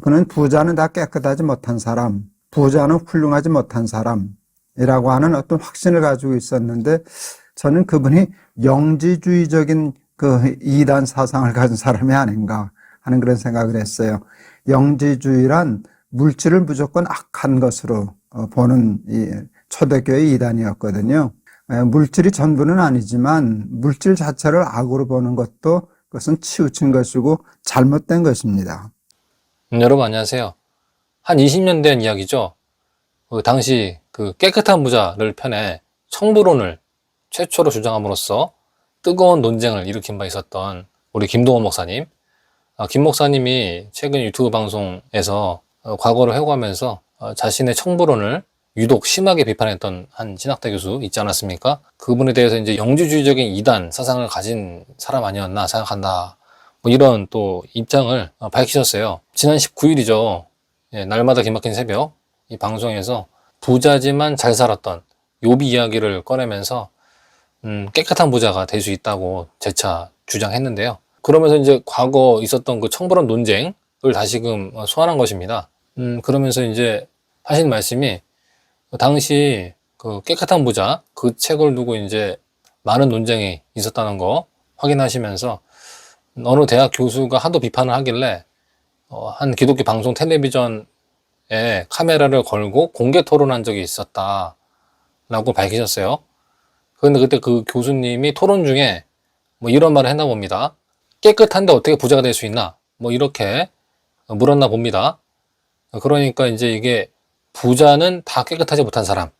그는 부자는 다 깨끗하지 못한 사람, 부자는 훌륭하지 못한 사람이라고 하는 어떤 확신을 가지고 있었는데 저는 그분이 영지주의적인 그 이단 사상을 가진 사람이 아닌가 하는 그런 생각을 했어요. 영지주의란 물질을 무조건 악한 것으로 어, 보는 이 초대교회 이단이었거든요. 에, 물질이 전부는 아니지만 물질 자체를 악으로 보는 것도 그것은 치우친 것이고 잘못된 것입니다. 음, 여러분 안녕하세요. 한 20년 된 이야기죠. 그 당시 그 깨끗한 부자를 편에 청부론을 최초로 주장함으로써 뜨거운 논쟁을 일으킨 바 있었던 우리 김동원 목사님. 아, 김 목사님이 최근 유튜브 방송에서 어, 과거를 회고하면서 어, 자신의 청부론을 유독 심하게 비판했던 한 신학대 교수 있지 않았습니까? 그분에 대해서 이제 영주주의적인 이단 사상을 가진 사람 아니었나 생각한다. 뭐 이런 또 입장을 어, 밝히셨어요. 지난 19일이죠. 예, 날마다 기막힌 새벽 이 방송에서 부자지만 잘 살았던 요비 이야기를 꺼내면서 음, 깨끗한 부자가 될 수 있다고 재차 주장했는데요. 그러면서 이제 과거 있었던 그 청부론 논쟁을 다시금 어, 소환한 것입니다. 음, 그러면서 이제 하신 말씀이 그 당시 그 깨끗한 부자 그 책을 두고 이제 많은 논쟁이 있었다는 거 확인하시면서 어느 대학 교수가 하도 비판을 하길래 어, 한 기독교 방송 텔레비전에 카메라를 걸고 공개 토론한 적이 있었다 라고 밝히셨어요. 그런데 그때 그 교수님이 토론 중에 뭐 이런 말을 했나 봅니다. 깨끗한데 어떻게 부자가 될 수 있나? 뭐 이렇게 물었나 봅니다. 그러니까 이제 이게 부자는 다 깨끗하지 못한 사람,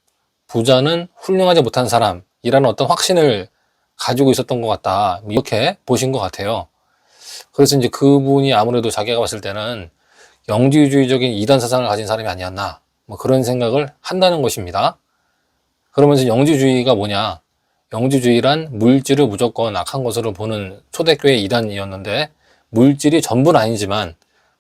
부자는 훌륭하지 못한 사람이라는 어떤 확신을 가지고 있었던 것 같다. 이렇게 보신 것 같아요. 그래서 이제 그분이 아무래도 자기가 봤을 때는 영지주의적인 이단 사상을 가진 사람이 아니었나. 뭐 그런 생각을 한다는 것입니다. 그러면서 영지주의가 뭐냐? 영지주의란 물질을 무조건 악한 것으로 보는 초대교회 이단이었는데 물질이 전부는 아니지만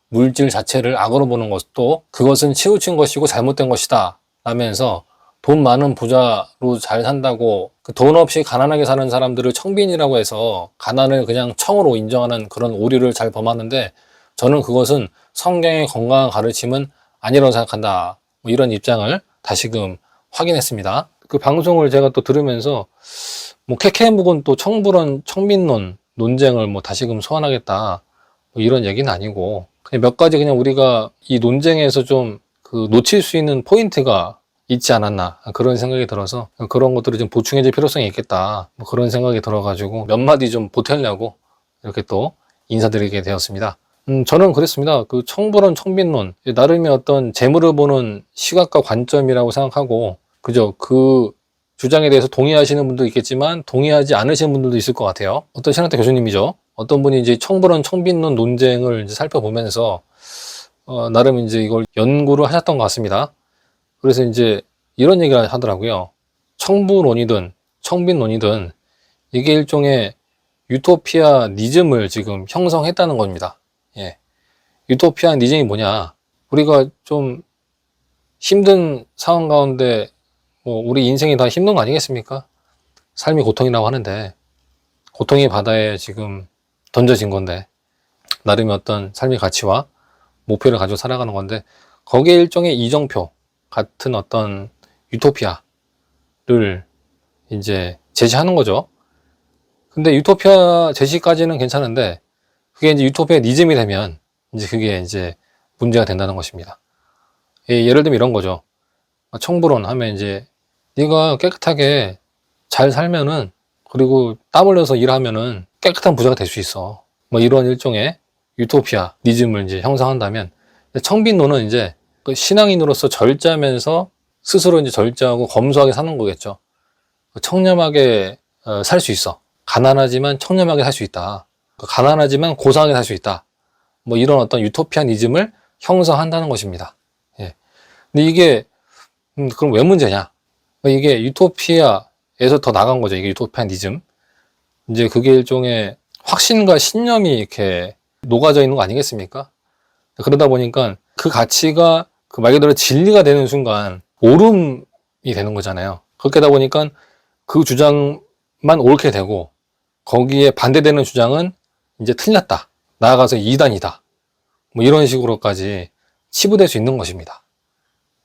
물질 자체를 악으로 보는 것도 그것은 치우친 것이고 잘못된 것이다 라면서 돈 많은 부자로 잘 산다고 그 돈 없이 가난하게 사는 사람들을 청빈이라고 해서 가난을 그냥 청으로 인정하는 그런 오류를 잘 범하는데 저는 그것은 성경의 건강한 가르침은 아니라고 생각한다. 뭐 이런 입장을 다시금 확인했습니다. 그 방송을 제가 또 들으면서 뭐 케케묵은 또 청불원 청민론 논쟁을 뭐 다시금 소환하겠다 뭐 이런 얘기는 아니고 그냥 몇 가지 그냥 우리가 이 논쟁에서 좀 그 놓칠 수 있는 포인트가 있지 않았나 그런 생각이 들어서 그런 것들을 좀 보충해줄 필요성이 있겠다 뭐 그런 생각이 들어가지고 몇 마디 좀 보태려고 이렇게 또 인사드리게 되었습니다. 음, 저는 그랬습니다. 그 청불원 청빈론 나름의 어떤 재물을 보는 시각과 관점이라고 생각하고 그죠 그 주장에 대해서 동의하시는 분도 있겠지만 동의하지 않으시는 분들도 있을 것 같아요. 어떤 신학대 교수님이죠. 어떤 분이 이제 청불원 청빈론 논쟁을 이제 살펴보면서 어, 나름 이제 이걸 연구를 하셨던 것 같습니다. 그래서 이제 이런 얘기를 하더라고요. 청부론이든 청빈론이든 이게 일종의 유토피아 니즘을 지금 형성했다는 겁니다. 예. 유토피아 니즘이 뭐냐? 우리가 좀 힘든 상황 가운데 뭐 우리 인생이 다 힘든 거 아니겠습니까? 삶이 고통이라고 하는데 고통의 바다에 지금 던져진 건데 나름의 어떤 삶의 가치와 목표를 가지고 살아가는 건데 거기에 일종의 이정표 같은 어떤 유토피아를 이제 제시하는 거죠. 근데 유토피아 제시까지는 괜찮은데 그게 이제 유토피아 니즘이 되면 이제 그게 이제 문제가 된다는 것입니다. 예, 예를 들면 이런 거죠. 청부론 하면 이제 네가 깨끗하게 잘 살면은 그리고 땀 흘려서 일하면은 깨끗한 부자가 될 수 있어. 뭐 이런 일종의 유토피아 니즘을 이제 형성한다면 청빈론은 이제 그 신앙인으로서 절제하면서 스스로 이제 절제하고 검소하게 사는 거겠죠. 청렴하게 어, 살수 있어. 가난하지만 청렴하게 살 수 있다. 가난하지만 고상하게 살 수 있다. 뭐 이런 어떤 유토피아니즘을 형성한다는 것입니다. 예. 근데 이게 음, 그럼 왜 문제냐? 이게 유토피아에서 더 나간 거죠. 이게 유토피아니즘. 이제 그게 일종의 확신과 신념이 이렇게 녹아져 있는 거 아니겠습니까? 그러다 보니까 그 가치가 그 말 그대로 진리가 되는 순간 오름이 되는 거잖아요. 그렇게 하다 보니까 그 주장만 옳게 되고 거기에 반대되는 주장은 이제 틀렸다. 나아가서 이단이다. 뭐 이런 식으로까지 치부될 수 있는 것입니다.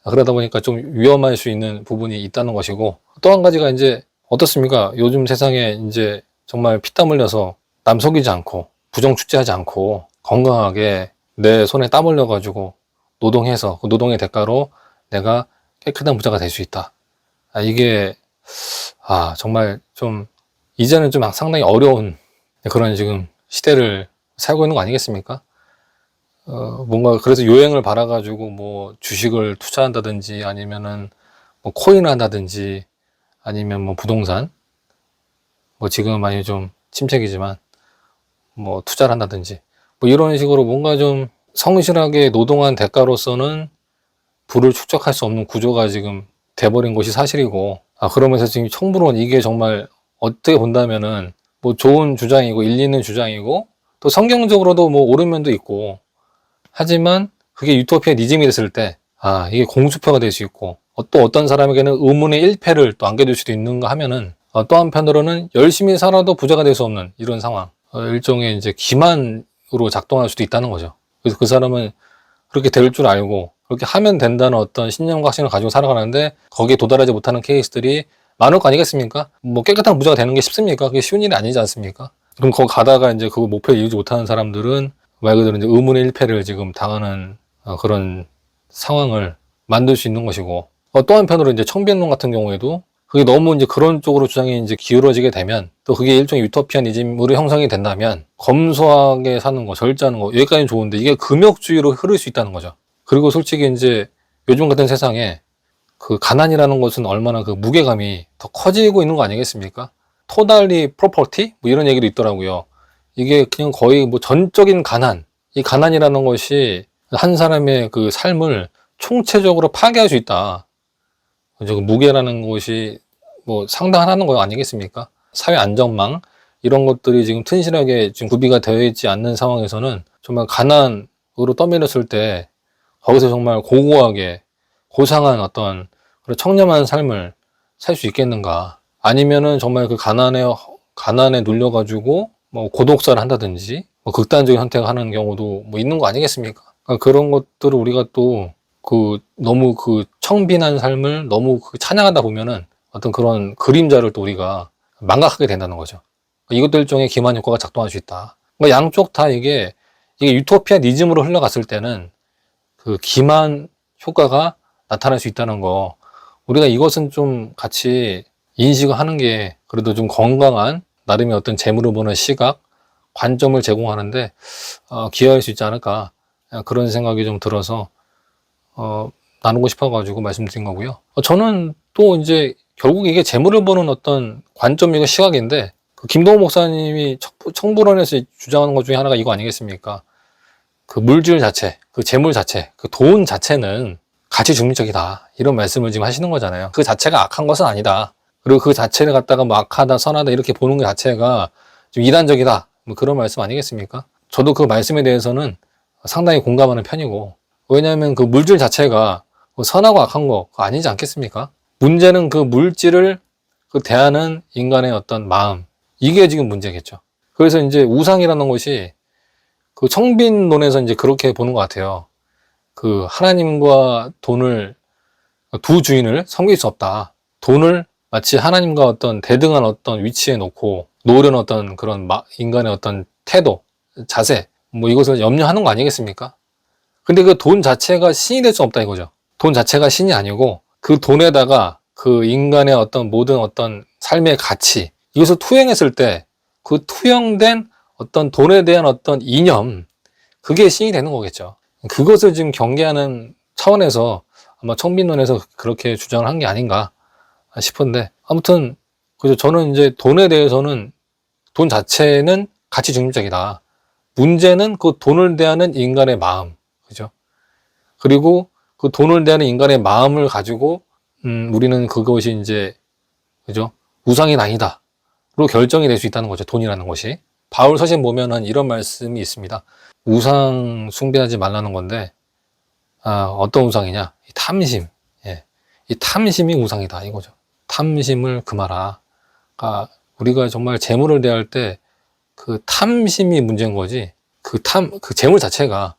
그러다 보니까 좀 위험할 수 있는 부분이 있다는 것이고 또 한 가지가 이제 어떻습니까? 요즘 세상에 이제 정말 피땀 흘려서 남 속이지 않고 부정 축제하지 않고 건강하게 내 손에 땀 흘려 가지고 노동해서 그 노동의 대가로 내가 깨끗한 부자가 될 수 있다. 아, 이게 아 정말 좀 이제는 좀 상당히 어려운 그런 지금 시대를 살고 있는 거 아니겠습니까? 어, 뭔가 그래서 요행을 바라가지고 뭐 주식을 투자한다든지 아니면은 뭐 코인을 한다든지 아니면 뭐 부동산 뭐 지금 많이 좀 침체기지만 뭐 투자를 한다든지 뭐 이런 식으로 뭔가 좀 성실하게 노동한 대가로서는 부를 축적할 수 없는 구조가 지금 돼버린 것이 사실이고 아 그러면서 지금 청부론 이게 정말 어떻게 본다면은 뭐 좋은 주장이고 일리 있는 주장이고 또 성경적으로도 뭐 옳은 면도 있고. 하지만 그게 유토피아 니즘이 됐을 때 아 이게 공수표가 될 수 있고 어, 또 어떤 사람에게는 의문의 일패를 또 안겨줄 수도 있는가 하면은 어, 또 한편으로는 열심히 살아도 부자가 될 수 없는 이런 상황 어, 일종의 이제 기만으로 작동할 수도 있다는 거죠 그래서 그 사람은 그렇게 될 줄 알고 그렇게 하면 된다는 어떤 신념과 확신을 가지고 살아가는데 거기에 도달하지 못하는 케이스들이 많을 거 아니겠습니까? 뭐 깨끗한 부자가 되는 게 쉽습니까? 그게 쉬운 일이 아니지 않습니까? 그럼 거기 가다가 이제 그 목표에 이루지 못하는 사람들은 말 그대로 이제 의문의 일패를 지금 당하는 어, 그런 상황을 만들 수 있는 것이고 어, 또 한편으로 이제 청비행론 같은 경우에도 그게 너무 이제 그런 쪽으로 주장이 이제 기울어지게 되면 또 그게 일종의 유토피아니즘으로 형성이 된다면 검소하게 사는 거, 절제하는 거 여기까지는 좋은데 이게 금욕주의로 흐를 수 있다는 거죠. 그리고 솔직히 이제 요즘 같은 세상에 그 가난이라는 것은 얼마나 그 무게감이 더 커지고 있는 거 아니겠습니까? 토달리 프로퍼티 뭐 이런 얘기도 있더라고요. 이게 그냥 거의 뭐 전적인 가난, 이 가난이라는 것이 한 사람의 그 삶을 총체적으로 파괴할 수 있다. 그 무게라는 것이 뭐 상당하다는 거 아니겠습니까? 사회 안전망 이런 것들이 지금 튼실하게 지금 구비가 되어 있지 않는 상황에서는 정말 가난으로 떠밀렸을 때 거기서 정말 고고하게 고상한 어떤 그런 청렴한 삶을 살 수 있겠는가? 아니면은 정말 그 가난에 가난에 눌려가지고 뭐 고독사를 한다든지 뭐 극단적인 선택을 하는 경우도 뭐 있는 거 아니겠습니까? 그러니까 그런 것들을 우리가 또 그 너무 그 청빈한 삶을 너무 그 찬양하다 보면은 어떤 그런 그림자를 또 우리가 망각하게 된다는 거죠. 이것도 일종의 기만 효과가 작동할 수 있다. 그러니까 양쪽 다 이게 이게 유토피아 니즘으로 흘러갔을 때는 그 기만 효과가 나타날 수 있다는 거 우리가 이것은 좀 같이 인식을 하는 게 그래도 좀 건강한 나름의 어떤 재물을 보는 시각 관점을 제공하는데 어, 기여할 수 있지 않을까 그런 생각이 좀 들어서 어, 나누고 싶어가지고 말씀드린 거고요. 어, 저는 또 이제 결국 이게 재물을 보는 어떤 관점이고 시각인데 그 김동호 목사님이 청- 청부론에서 주장하는 것 중에 하나가 이거 아니겠습니까? 그 물질 자체, 그 재물 자체, 그 돈 자체는 가치 중립적이다. 이런 말씀을 지금 하시는 거잖아요. 그 자체가 악한 것은 아니다. 그리고 그 자체를 갖다가 뭐 악하다, 선하다 이렇게 보는 것 자체가 좀 이단적이다. 뭐 그런 말씀 아니겠습니까? 저도 그 말씀에 대해서는 상당히 공감하는 편이고 왜냐하면 그 물질 자체가 뭐 선하고 악한 거 아니지 않겠습니까? 문제는 그 물질을 그 대하는 인간의 어떤 마음 이게 지금 문제겠죠. 그래서 이제 우상이라는 것이 그 청빈론에서 이제 그렇게 보는 것 같아요. 그 하나님과 돈을 두 주인을 섬길 수 없다. 돈을 마치 하나님과 어떤 대등한 어떤 위치에 놓고 놓으려는 어떤 그런 마- 인간의 어떤 태도, 자세, 뭐 이것을 염려하는 거 아니겠습니까? 근데 그 돈 자체가 신이 될 수 없다 이거죠. 돈 자체가 신이 아니고 그 돈에다가 그 인간의 어떤 모든 어떤 삶의 가치 이것을 투영했을 때 그 투영된 어떤 돈에 대한 어떤 이념 그게 신이 되는 거겠죠. 그것을 지금 경계하는 차원에서 아마 청빈론에서 그렇게 주장을 한 게 아닌가 싶은데 아무튼 그죠 저는 이제 돈에 대해서는 돈 자체는 가치 중립적이다. 문제는 그 돈을 대하는 인간의 마음 그죠? 그리고 그 돈을 대하는 인간의 마음을 가지고 음, 우리는 그것이 이제 그죠? 우상이 아니다로 결정이 될 수 있다는 거죠. 돈이라는 것이. 바울 서신 보면은 이런 말씀이 있습니다. 우상 숭배하지 말라는 건데 아, 어떤 우상이냐? 이 탐심. 예. 이 탐심이 우상이다 이거죠. 탐심을 금하라. 그러니까 우리가 정말 재물을 대할 때 그 탐심이 문제인 거지. 그 탐, 그 재물 자체가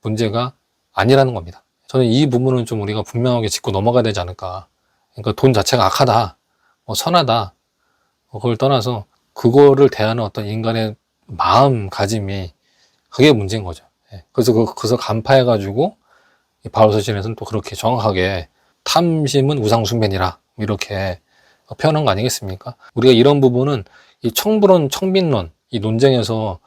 문제가 아니라는 겁니다. 저는 이 부분은 좀 우리가 분명하게 짚고 넘어가야 되지 않을까. 그러니까 돈 자체가 악하다, 뭐 선하다, 뭐 그걸 떠나서 그거를 대하는 어떤 인간의 마음가짐이 그게 문제인 거죠. 예. 그래서 그, 그래서 간파해가지고 이 바울 서신에서는 또 그렇게 정확하게 탐심은 우상숭배니라 이렇게 표현한 거 아니겠습니까? 우리가 이런 부분은 이 청불론, 청빈론 이 논쟁에서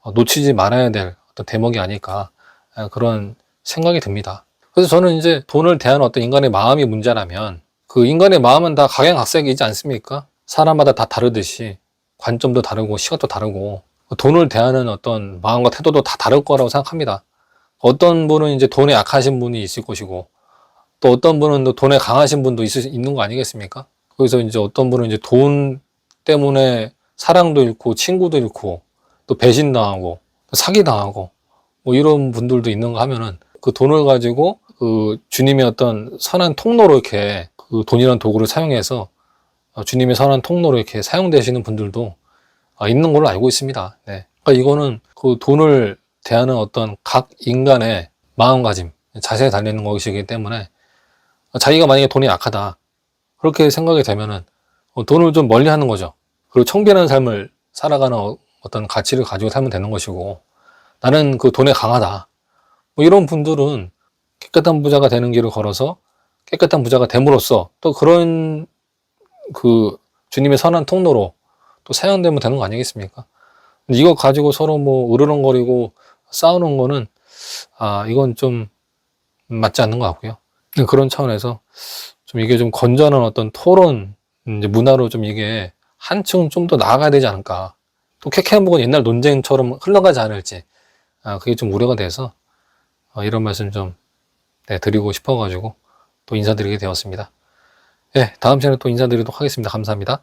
어, 놓치지 말아야 될 어떤 대목이 아닐까 아, 그런 생각이 듭니다. 그래서 저는 이제 돈을 대하는 어떤 인간의 마음이 문제라면 그 인간의 마음은 다 각양각색이지 않습니까? 사람마다 다 다르듯이 관점도 다르고 시각도 다르고 돈을 대하는 어떤 마음과 태도도 다 다를 거라고 생각합니다. 어떤 분은 이제 돈에 약하신 분이 있을 것이고 또 어떤 분은 또 돈에 강하신 분도 있을, 있는 거 아니겠습니까? 그래서 이제 어떤 분은 이제 돈 때문에 사랑도 잃고 친구도 잃고 또 배신당하고 사기당하고 뭐 이런 분들도 있는가 하면은 그 돈을 가지고 그 주님의 어떤 선한 통로로 이렇게 그 돈이라는 도구를 사용해서 어, 주님의 선한 통로로 이렇게 사용되시는 분들도 아, 있는 걸로 알고 있습니다. 네. 그러니까 이거는 그 돈을 대하는 어떤 각 인간의 마음가짐, 자세에 달리는 것이기 때문에 자기가 만약에 돈이 약하다. 그렇게 생각이 되면은 어, 돈을 좀 멀리 하는 거죠. 그리고 청빈한 삶을 살아가는 어- 어떤 가치를 가지고 살면 되는 것이고 나는 그 돈에 강하다. 뭐 이런 분들은 깨끗한 부자가 되는 길을 걸어서 깨끗한 부자가 됨으로써 또 그런 그 주님의 선한 통로로 또 사용되면 되는 거 아니겠습니까? 이거 가지고 서로 뭐 으르렁거리고 싸우는 거는 아 이건 좀 맞지 않는 것 같고요. 그런 차원에서 좀 이게 좀 건전한 어떤 토론 문화로 좀 이게 한층 좀 더 나아가야 되지 않을까. 또 케케한복은 옛날 논쟁처럼 흘러가지 않을지 아 그게 좀 우려가 돼서 어, 이런 말씀 좀 네, 드리고 싶어가지고 또 인사드리게 되었습니다. 네, 다음 시간에 또 인사드리도록 하겠습니다. 감사합니다.